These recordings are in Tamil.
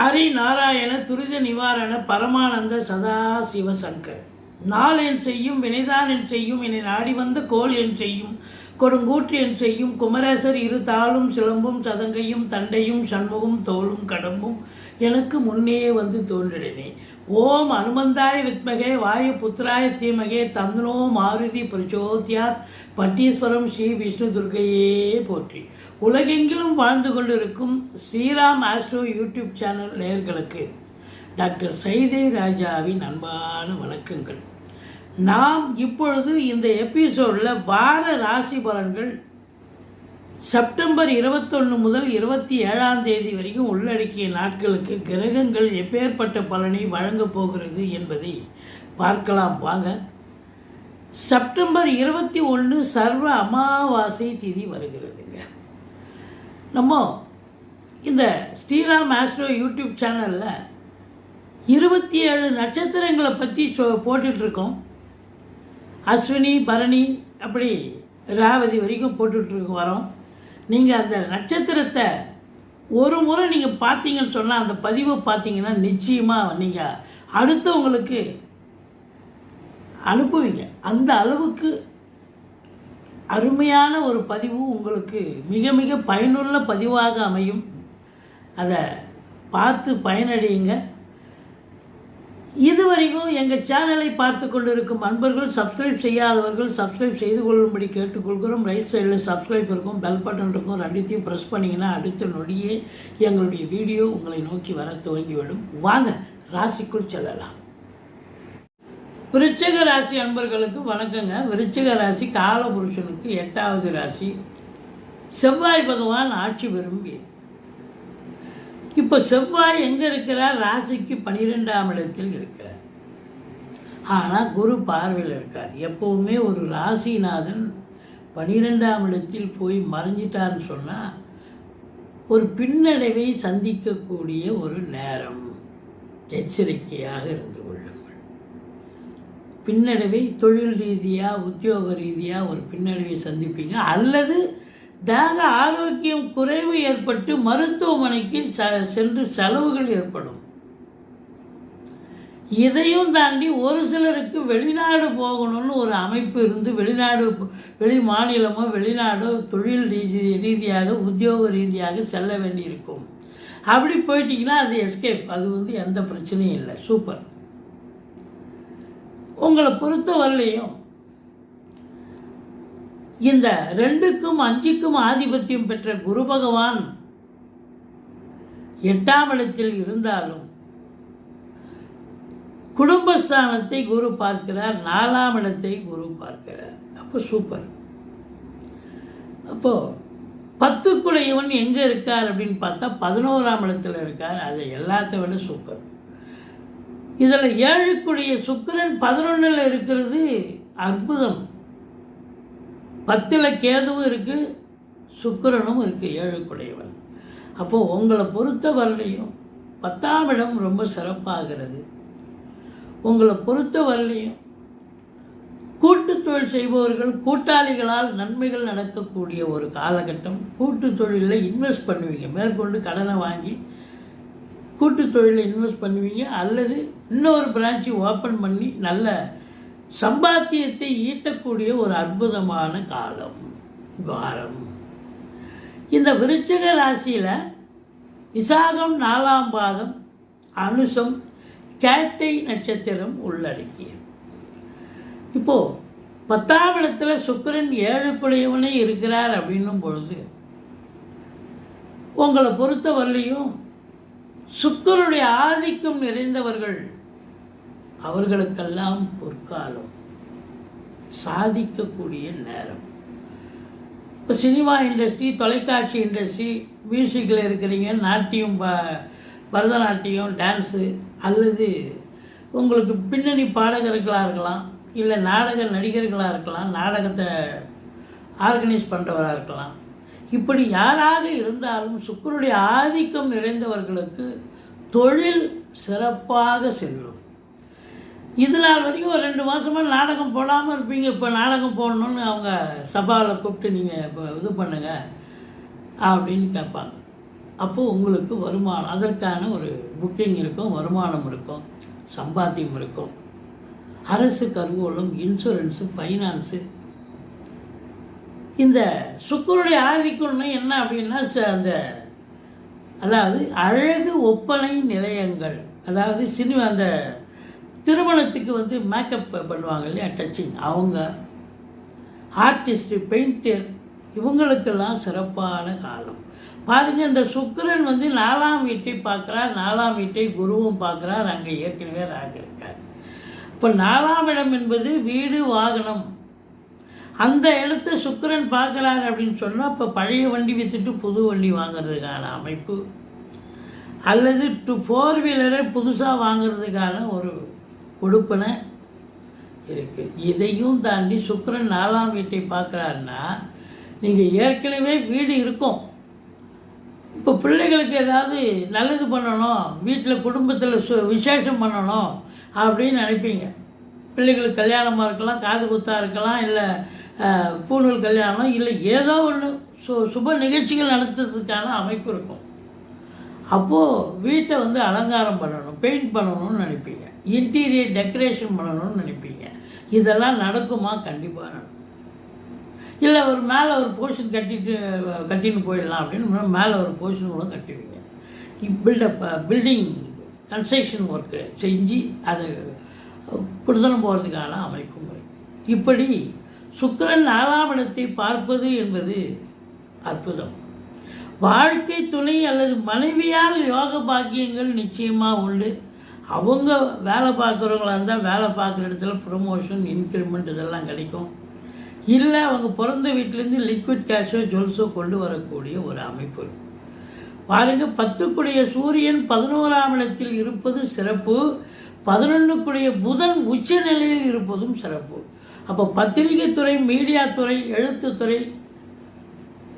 ஹரி நாராயண துரித நிவாரண பரமானந்த சதா சிவசங்கர் நாள் என் செய்யும் வினைதான் என் செய்யும் என்னை நாடி வந்த கோல் என் செய்யும். கொடுங்கூற்றியன் செய்யும் குமரேசர் இரு தாளும் சிலம்பும் சதங்கையும் தண்டையும் சண்முகம் தோளும் கடம்பும் எனக்கு முன்னே வந்து தோன்றினே ஓம் அனுமந்தாய வித்மகே வாயு புத்திராய தீமகே தந்தனோ மாருதி பிரச்சோத்யாத் பட்டீஸ்வரம் ஸ்ரீ விஷ்ணு துர்க்கையே போற்றி. உலகெங்கிலும் வாழ்ந்து கொண்டிருக்கும் ஸ்ரீராம் ஆஸ்ட்ரோ யூடியூப் சேனல் நேயர்களுக்கு டாக்டர் சைதே ராஜாவின் அன்பான வணக்கங்கள். நாம் இப்பொழுது இந்த எபிசோடில் வார ராசி பலன்கள் செப்டம்பர் இருபத்தொன்று முதல் இருபத்தி ஏழாம் தேதி வரைக்கும் உள்ளடக்கிய நாட்களுக்கு கிரகங்கள் எப்பேற்பட்ட பலனை வழங்கப் போகிறது என்பதை பார்க்கலாம். வாங்க. செப்டம்பர் இருபத்தி ஒன்று சர்வ அமாவாசை திதி வருகிறதுங்க. நம்ம இந்த ஸ்ரீராம் ஆஸ்ட்ரோ யூடியூப் சேனலில் இருபத்தி ஏழு நட்சத்திரங்களை பற்றி சொ போட்டுட்ருக்கோம். அஸ்வினி பரணி அப்படி ராவதி வரைக்கும் போட்டுட்ருக்கு வரோம். நீங்கள் அந்த நட்சத்திரத்தை ஒரு முறை நீங்கள் பார்த்தீங்கன்னு சொன்னால் அந்த பதிவை பார்த்தீங்கன்னா நிச்சயமாக நீங்கள் அடுத்தவங்களுக்கு அனுப்புவீங்க. அந்த அளவுக்கு அருமையான ஒரு பதிவு உங்களுக்கு மிக மிக பயனுள்ள பதிவாக அமையும். அதை பார்த்து பயனடையுங்க. இதுவரைக்கும் எங்கள் சேனலை பார்த்து கொண்டிருக்கும் அன்பர்கள் சப்ஸ்கிரைப் செய்யாதவர்கள் சப்ஸ்கிரைப் செய்து கொள்ளும்படி கேட்டுக்கொள்கிறோம். ரைட் சைடில் சப்ஸ்கிரைப் இருக்கும் பெல் பட்டன் இருக்கும். ரெண்டுத்தையும் ப்ரெஸ் பண்ணிங்கன்னா அடுத்த நொடியே எங்களுடைய வீடியோ உங்களை நோக்கி வர துவங்கிவிடும். வாங்க ராசிக்குள் செல்லலாம். விருச்சக ராசி அன்பர்களுக்கு வணக்கங்க. விருச்சக ராசி காலபுருஷனுக்கு எட்டாவது ராசி. செவ்வாய் பகவான் ஆட்சி விரும்பி இப்போ செவ்வாய் எங்கே இருக்கிறார்? ராசிக்கு பனிரெண்டாம் இடத்தில் இருக்கிறார். ஆனால் குரு பார்வையில் இருக்கார். எப்பவுமே ஒரு ராசிநாதன் பனிரெண்டாம் இடத்தில் போய் மறைஞ்சிட்டார்னு சொன்னால் ஒரு பின்னடைவை சந்திக்கக்கூடிய ஒரு நேரம். எச்சரிக்கையாக இருந்து கொள்ளுங்கள். பின்னடைவை தொழில் ரீதியாக உத்தியோக ரீதியாக ஒரு பின்னடைவை சந்திப்பீங்க. அல்லது தேக ஆரோக்கியம் குறைவு ஏற்பட்டு மருத்துவமனைக்கு சென்று செலவுகள் ஏற்படும். இதையும் தாண்டி ஒரு சிலருக்கு வெளிநாடு போகணும்னு ஒரு அமைப்பு இருந்து வெளிநாடு வெளி மாநிலமோ வெளிநாடோ தொழில் ரீதி ரீதியாக உத்தியோக ரீதியாக செல்ல வேண்டியிருக்கும். அப்படி போயிட்டீங்கன்னா அது எஸ்கேப் அது வந்து எந்த பிரச்சனையும் இல்லை. சூப்பர் உங்களை பொறுத்த வரலையும் இந்த ரெண்டுக்கும் அஞ்சுக்கும் ஆதிபத்தியம் பெற்ற குரு பகவான் எட்டாம் இடத்தில் இருந்தாலும் குடும்பஸ்தானத்தை குரு பார்க்கிறார். நாலாம் இடத்தை குரு பார்க்கிறார். அப்போ சூப்பர் அப்போ பத்துக்குடையவன் எங்கே இருக்கார் அப்படின்னு பார்த்தா பதினோராம் இடத்துல இருக்கார். அது எல்லாத்த விட சூப்பர் இதில் ஏழுக்குடைய சுக்கிரன் பதினொன்றில் இருக்கிறது அற்புதம். பத்தில் கேதுவும் இருக்குது சுக்கிரனும் இருக்குது ஏழுக்குடையவன். அப்போது உங்களை பொறுத்த வரலையும் பத்தாம் இடம் ரொம்ப சிறப்பாகிறது. உங்களை பொறுத்த வரலையும் கூட்டு தொழில் செய்பவர்கள் கூட்டாளிகளால் நன்மைகள் நடக்கக்கூடிய ஒரு காலகட்டம். கூட்டு தொழிலில் இன்வெஸ்ட் பண்ணுவீங்க. மேற்கொண்டு கடனை வாங்கி கூட்டு தொழிலில் இன்வெஸ்ட் பண்ணுவீங்க. அல்லது இன்னொரு பிரான்ச்சு ஓப்பன் பண்ணி நல்ல சம்பாத்தியத்தை ஈட்டக்கூடிய ஒரு அற்புதமான காலம் வாரம். இந்த விருச்சிக ராசியில் விசாகம் நாலாம் பாதம் அனுசம் கேட்டை நட்சத்திரம் உள்ளடக்கிய இப்போது பத்தாம் இடத்துல சுக்கரன் ஏழுக்குடையவனே இருக்கிறார் அப்படின்னும் பொழுது உங்களை பொறுத்தவரையும் சுக்கருடைய ஆதிக்கம் நிறைந்தவர்கள் அவர்களுக்கெல்லாம் பொற்காலம். சாதிக்கக்கூடிய நேரம். இப்போ சினிமா இண்டஸ்ட்ரி தொலைக்காட்சி இண்டஸ்ட்ரி மியூசிக்கில் இருக்கிறீங்க நாட்டியம் ப பரதநாட்டியம் டான்ஸு அல்லது உங்களுக்கு பின்னணி பாடகர்களாக இருக்கலாம் இல்லை நாடக நடிகர்களாக இருக்கலாம் நாடகத்தை ஆர்கனைஸ் பண்ணுறவராக இருக்கலாம். இப்படி யாராக இருந்தாலும் சுக்கருடைய ஆதிக்கம் நிறைந்தவர்களுக்கு தொழில் சிறப்பாக செல்லும். இது நாள் வரைக்கும் ஒரு ரெண்டு மாதமாக நாடகம் போடாமல் இருப்பீங்க. இப்போ நாடகம் போடணுன்னு அவங்க சபாவில் கூப்பிட்டு நீங்கள் இப்போ இது பண்ணுங்க அப்படின்னு கேட்பாங்க. அப்போது உங்களுக்கு வருமானம் அதற்கான ஒரு புக்கிங் இருக்கும் வருமானம் இருக்கும் சம்பாத்தியம் இருக்கும். அரசு கருவூலம் இன்சூரன்ஸு ஃபைனான்ஸு இந்த சுக்கருடைய ஆதிக்கம்னு என்ன அப்படின்னா ச- அந்த அதாவது அழகு ஒப்பனை நிலையங்கள். அதாவது சினிமா அந்த திருமணத்துக்கு வந்து மேக்கப் பண்ணுவாங்க இல்லையா டச்சிங் அவங்க ஆர்டிஸ்ட்டு பெயிண்டர் இவங்களுக்கெல்லாம் சிறப்பான காலம். பாருங்கள் இந்த சுக்கரன் வந்து நாலாம் வீட்டை பார்க்குறார் நாலாம் வீட்டை குருவும் பார்க்குறார் அங்கே ஏற்கனவே ராகிருக்கார் இப்போ நாலாம் இடம் என்பது வீடு வாகனம். அந்த இடத்த சுக்கரன் பார்க்குறாரு அப்படின்னு சொன்னால் இப்போ பழைய வண்டி விற்றுட்டு புது வண்டி வாங்குறதுக்கான அமைப்பு. அல்லது டூ ஃபோர் வீலரை புதுசாக வாங்குறதுக்கான ஒரு கொடுப்பன இருக்குது இதையும் தாண்டி சுக்கரன் நாலாம் வீட்டை பார்க்குறாருன்னா நீங்கள் ஏற்கனவே வீடு இருக்கும். இப்போ பிள்ளைகளுக்கு ஏதாவது நல்லது பண்ணணும் வீட்டில் குடும்பத்தில் சு விசேஷம் பண்ணணும் அப்படின்னு நினைப்பீங்க. பிள்ளைகளுக்கு கல்யாணமாக இருக்கலாம் காது குத்தாக இருக்கலாம் இல்லை பூணூல் கல்யாணம் இல்லை ஏதோ ஒன்று சு சுப நிகழ்ச்சிகள் நடத்துறதுக்கான அமைப்பு இருக்கும். அப்போது வீட்டை வந்து அலங்காரம் பண்ணணும் பெயிண்ட் பண்ணணும்னு நினைப்பீங்க. இன்டீரியர் டெக்கரேஷன் பண்ணணும்னு நினைப்பீங்க. இதெல்லாம் நடக்குமா? கண்டிப்பாக நடக்கும். இல்லை ஒரு மேலே ஒரு போர்ஷன் கட்டிட்டு கட்டின்னு போயிடலாம் அப்படின்னு மேலே ஒரு போர்ஷன் கூட கட்டுவீங்க பில்டப் பில்டிங் கன்ஸ்ட்ரக்ஷன் ஒர்க்கு செஞ்சு அது குடுத்தனம் போகிறதுக்கான அமைப்பு முறை இப்படி சுக்கரன் நாலாம் இடத்தை பார்ப்பது என்பது அற்புதம். வாழ்க்கை துணை அல்லது மனைவியால் யோக பாக்கியங்கள் நிச்சயமாக உண்டு. அவங்க வேலை பார்க்குறவங்களா இருந்தால் வேலை பார்க்குற இடத்துல ப்ரொமோஷன் இன்க்ரிமெண்ட் இதெல்லாம் கிடைக்கும். இல்லை அவங்க பிறந்த வீட்டிலேருந்து லிக்விட் கேஷோ ஜுவல்ஸோ கொண்டு வரக்கூடிய ஒரு அமைப்பு. பாருங்கள் பாருங்க பத்துக்குடைய சூரியன் பதினோராம் இடத்தில் இருப்பது சிறப்பு. பதினொன்றுக்குடைய புதன் உச்ச நிலையில் இருப்பதும் சிறப்பு. அப்போ பத்திரிகை துறை மீடியா துறை எழுத்துத்துறை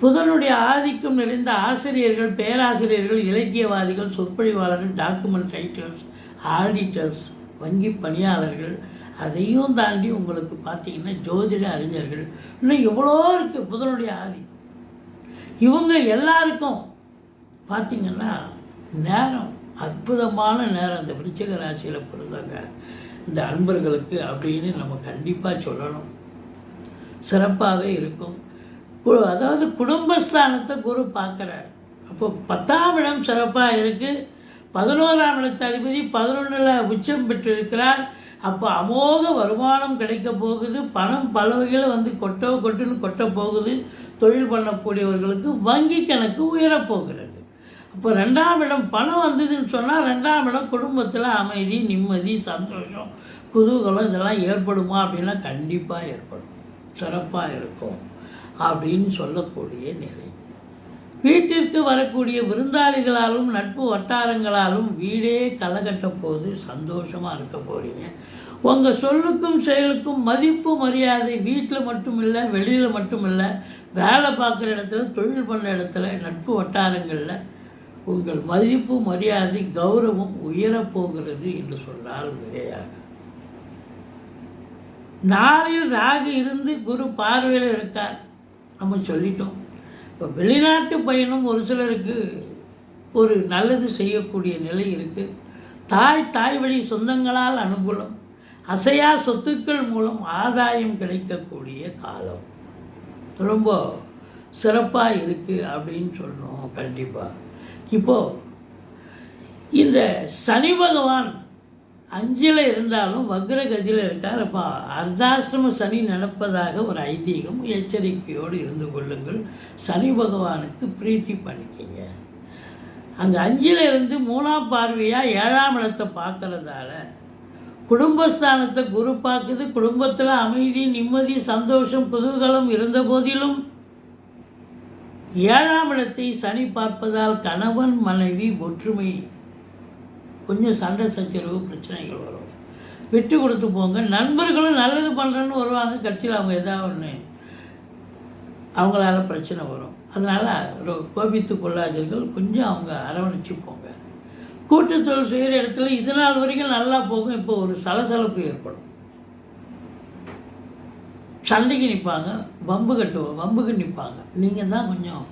புதனுடைய ஆதிக்கம் நிறைந்த ஆசிரியர்கள் பேராசிரியர்கள் இலக்கியவாதிகள் சொற்பொழிவாளர்கள் டாக்குமெண்ட் ரைட்டர்ஸ் ஆடிட்டர்ஸ் வங்கி பணியாளர்கள் அதையும் தாண்டி உங்களுக்கு பார்த்தீங்கன்னா ஜோதிட அறிஞர்கள். இன்னும் எவ்வளோ இருக்குது புதனுடைய ஆதி. இவங்க எல்லாருக்கும் பார்த்திங்கன்னா நேரம் அற்புதமான நேரம். இந்த விருச்சக ராசியில் பிறந்தவங்க இந்த அன்பர்களுக்கு அப்படின்னு நம்ம கண்டிப்பாக சொல்லணும். சிறப்பாகவே இருக்கும். கு- அதாவது குடும்பஸ்தானத்தை குரு பார்க்குறார். அப்போ பத்தாம் இடம் சிறப்பாக இருக்குது பதினோராம் இடத்து அதிபதி பதினொன்றில் உச்சம் பெற்றிருக்கிறார். அப்போ அமோக வருமானம் கிடைக்க போகுது. பணம் பல வகையில் வந்து கொட்டோ கொட்டுன்னு கொட்ட போகுது. தொழில் பண்ணக்கூடியவர்களுக்கு வங்கி கணக்கு உயரப்போகிறது அப்போ ரெண்டாம் இடம் பணம் வந்ததுன்னு சொன்னால் ரெண்டாம் இடம் குடும்பத்தில் அமைதி நிம்மதி சந்தோஷம் குதூகலம் இதெல்லாம் ஏற்படுமா அப்படின்னா கண்டிப்பாக ஏற்படும். சிறப்பாக இருக்கும் அப்படின்னு சொல்லக்கூடிய நிலை. வீட்டிற்கு வரக்கூடிய விருந்தாளிகளாலும் நட்பு வட்டாரங்களாலும் வீடே களை போது சந்தோஷமாக இருக்க போகிறீங்க உங்கள் சொல்லுக்கும் செயலுக்கும் மதிப்பு மரியாதை வீட்டில் மட்டும் இல்லை வெளியில் மட்டும் இல்லை வேலை பார்க்குற இடத்துல தொழில் பண்ண இடத்துல நட்பு வட்டாரங்களில் உங்கள் மதிப்பு மரியாதை கௌரவம் உயரப் போகிறது என்று சொன்னால் மிகையாக நாளில் ராகு இருந்து குரு பார்வையில் இருக்கார். நம்ம சொல்லிட்டோம். இப்போ வெளிநாட்டு பயணம் ஒரு சிலருக்கு ஒரு நல்லது செய்யக்கூடிய நிலை இருக்குது தாய் தாய் வழி சொந்தங்களால் அனுகூலம் அசையா சொத்துக்கள் மூலம் ஆதாயம் கிடைக்கக்கூடிய காலம். ரொம்ப சிறப்பாக இருக்குது அப்படின்னு சொல்லணும் கண்டிப்பாக இப்போது இந்த சனி பகவான் அஞ்சில் இருந்தாலும் வக்ரகதியில் இருக்கார். அப்போ அர்த்தாசிரம சனி நடப்பதாக ஒரு ஐதீகம் எச்சரிக்கையோடு இருந்து கொள்ளுங்கள். சனி பகவானுக்கு பிரீத்தி பண்ணிக்கிங்க. அங்கே அஞ்சில் இருந்து மூணாம் பார்வையாக ஏழாம் இடத்தை பார்க்குறதால குடும்பஸ்தானத்தை குரு பார்க்குது. குடும்பத்தில் அமைதி நிம்மதி சந்தோஷம் குதூகலம் இருந்த போதிலும் ஏழாம் இடத்தை சனி பார்ப்பதால் கணவன் மனைவி ஒற்றுமை கொஞ்சம் சண்டை சச்சரவு பிரச்சனைகள் வரும். விட்டு கொடுத்து போங்க. நண்பர்களும் நல்லது பண்ணுறேன்னு வருவாங்க. கட்சியில் அவங்க ஏதாவது ஒன்று அவங்களால பிரச்சனை வரும். அதனால் கோபித்து கொள்ளாதீர்கள். கொஞ்சம் அவங்க அரவணைச்சு போங்க. கூட்டத்தொழில் செய்கிற இடத்துல இது நாள் வரைக்கும் நல்லா போகும். இப்போ ஒரு சலசலப்பு ஏற்படும். சண்டைக்கு நிற்பாங்க வம்பு கட்டுவோம் வம்புக்கு நிற்பாங்க நீங்கள் தான் கொஞ்சம்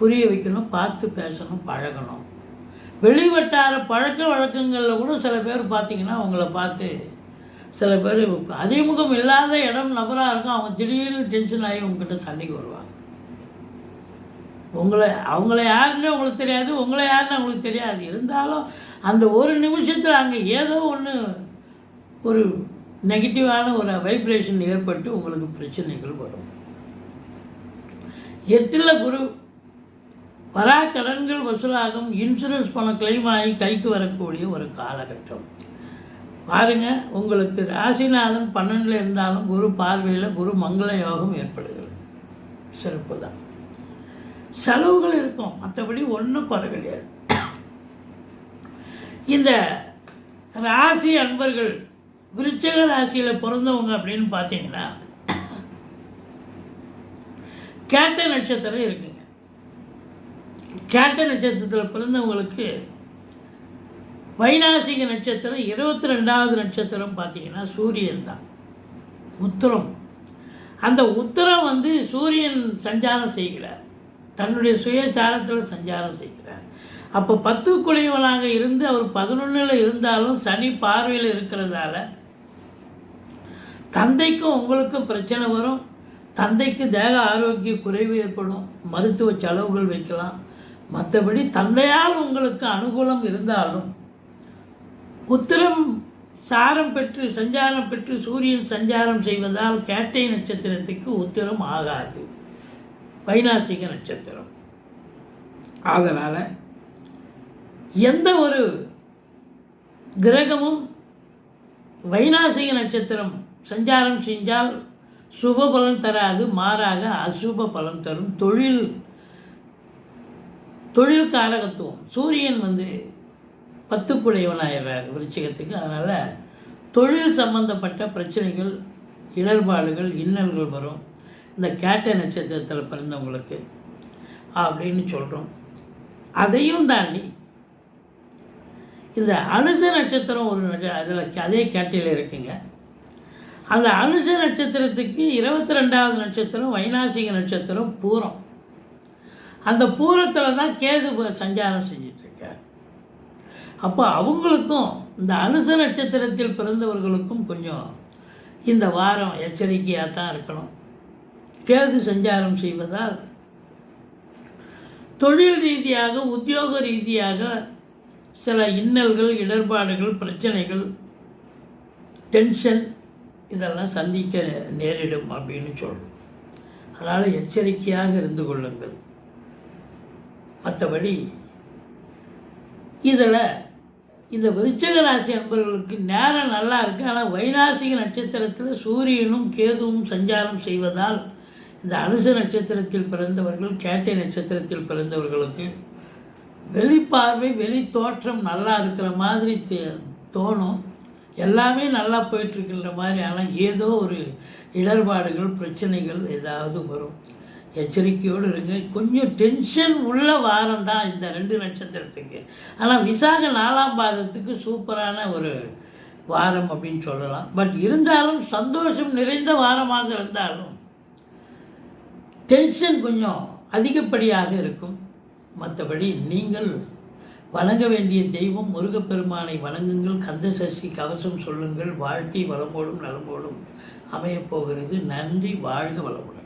புரிய வைக்கணும் பார்த்து பேசணும் பழகணும். வெளிவட்டார பழக்க வழக்கங்களில் கூட சில பேர் பார்த்தீங்கன்னா உங்களை பார்த்து சில பேர் அறிமுகம் இல்லாத இடம் நபராக இருக்கும். அவங்க திடீர்னு டென்ஷன் ஆகி உங்ககிட்ட சண்டைக்கு வருவாங்க. உங்களை அவங்கள யாருன்னு உங்களுக்கு தெரியாது உங்களை யாருன்னு அவங்களுக்கு தெரியாது. இருந்தாலும் அந்த ஒரு நிமிஷத்தில் அங்கே ஏதோ ஒன்று ஒரு நெகட்டிவான ஒரு வைப்ரேஷன் ஏற்பட்டு உங்களுக்கு பிரச்சனைகள் வரும். எட்டில் குரு வரா கடன்கள் வசூலாகும் இன்சூரன்ஸ் பணம் கிளைம் ஆகி கைக்கு வரக்கூடிய ஒரு காலகட்டம். பாருங்க உங்களுக்கு ராசிநாதன் பன்னெண்டில் இருந்தாலும் குரு பார்வையில் குரு மங்கள யோகம் ஏற்படுகிறது. சிறப்பு தான். செலவுகள் இருக்கும். மற்றபடி ஒன்றும் குறை கிடையாது. இந்த ராசி அன்பர்கள் விருச்சக ராசியில் பிறந்தவங்க அப்படின்னு பார்த்தீங்கன்னா கேட்ட நட்சத்திரம் இருக்குங்க கேட்ட நட்சத்திரத்தில் பிறந்தவங்களுக்கு வைநாசிக நட்சத்திரம் இருபத்தி ரெண்டாவது நட்சத்திரம் பார்த்தீங்கன்னா சூரியன் தான். உத்தரம். அந்த உத்தரம் வந்து சூரியன் சஞ்சாரம் செய்கிறார். தன்னுடைய சுயச்சாரத்தில் சஞ்சாரம் செய்கிறார். அப்போ பத்து குலைவனாக இருந்து அவர் பதினொன்றில் இருந்தாலும் சனி பார்வையில் இருக்கிறதால தந்தைக்கும் உங்களுக்கும் பிரச்சனை வரும். தந்தைக்கு தேக ஆரோக்கிய குறைவு ஏற்படும். மருத்துவ செலவுகள் வைக்கலாம். மற்றபடி தந்தையால் உங்களுக்கு அனுகூலம் இருந்தாலும் உத்திரம் சாரம் பெற்று சஞ்சாரம் பெற்று சூரியன் சஞ்சாரம் செய்வதால் கேட்டை நட்சத்திரத்துக்கு உத்திரம் ஆகாது. வைநாசிக நட்சத்திரம். அதனால் எந்த ஒரு கிரகமும் வைநாசிக நட்சத்திரம் சஞ்சாரம் செஞ்சால் சுப பலன் தராது மாறாக அசுப பலன் தரும். தொழில் தொழில் காரகத்துவம் சூரியன் வந்து பத்துக்குடையவனாயிடுறார் விருச்சிகத்துக்கு. அதனால் தொழில் சம்பந்தப்பட்ட பிரச்சனைகள் இடர்பாடுகள் இன்னல்கள் வரும். இந்த கேட்ட நட்சத்திரத்தில் பிறந்தவங்களுக்கு அப்படின்னு சொல்கிறோம் அதையும் தாண்டி இந்த அனுச நட்சத்திரம் ஒரு அதில் அதே கேட்டையில் இருக்குங்க. அந்த அனுச நட்சத்திரத்துக்கு இருபத்தி ரெண்டாவது நட்சத்திரம் வைநாசிக நட்சத்திரம் பூரம். அந்த பூரத்தில் தான் கேது சஞ்சாரம் செஞ்சிட்ருக்கார். அப்போ அவங்களுக்கும் இந்த அனுச நட்சத்திரத்தில் பிறந்தவர்களுக்கும் கொஞ்சம் இந்த வாரம் எச்சரிக்கையாக தான் இருக்கணும். கேது சஞ்சாரம் செய்வதால் தொழில் ரீதியாக உத்தியோக ரீதியாக சில இன்னல்கள் இடர்பாடுகள் பிரச்சனைகள் டென்ஷன் இதெல்லாம் சந்திக்க நேரிடும் அப்படின்னு சொல்கிறோம் அதனால் எச்சரிக்கையாக இருந்து கொள்ளுங்கள். மற்றபடி இதில் இந்த விருச்சக ராசி அன்பர்களுக்கு நேரம் நல்லா இருக்குது ஆனால் வைநாசிக நட்சத்திரத்தில் சூரியனும் கேதுவும் சஞ்சாரம் செய்வதால் இந்த அனுச நட்சத்திரத்தில் பிறந்தவர்கள் கேட்டை நட்சத்திரத்தில் பிறந்தவர்களுக்கு வெளிப்பார்வை வெளி தோற்றம் நல்லா இருக்கிற மாதிரி தோணும். எல்லாமே நல்லா போயிட்டுருக்கின்ற மாதிரி. ஆனால் ஏதோ ஒரு இடர்பாடுகள் பிரச்சனைகள் ஏதாவது வரும். எச்சரிக்கையோடு இருங்க. கொஞ்சம் டென்ஷன் உள்ள வாரம் தான் இந்த ரெண்டு நட்சத்திரத்துக்கு. ஆனால் விசாக நாலாம் பாதத்துக்கு சூப்பரான ஒரு வாரம் அப்படின்னு சொல்லலாம். பட் இருந்தாலும் சந்தோஷம் நிறைந்த வாரமாக இருந்தாலும் டென்ஷன் கொஞ்சம் அதிகப்படியாக இருக்கும். மற்றபடி நீங்கள் வணங்க வேண்டிய தெய்வம் முருகப்பெருமானை வணங்குங்கள். கந்த சஷ்டி கவசம் சொல்லுங்கள். வாழ்க்கை வளமோடும் நலமோடும் அமையப் போகிறது. நன்றி. வாழ்க வளமுடன்.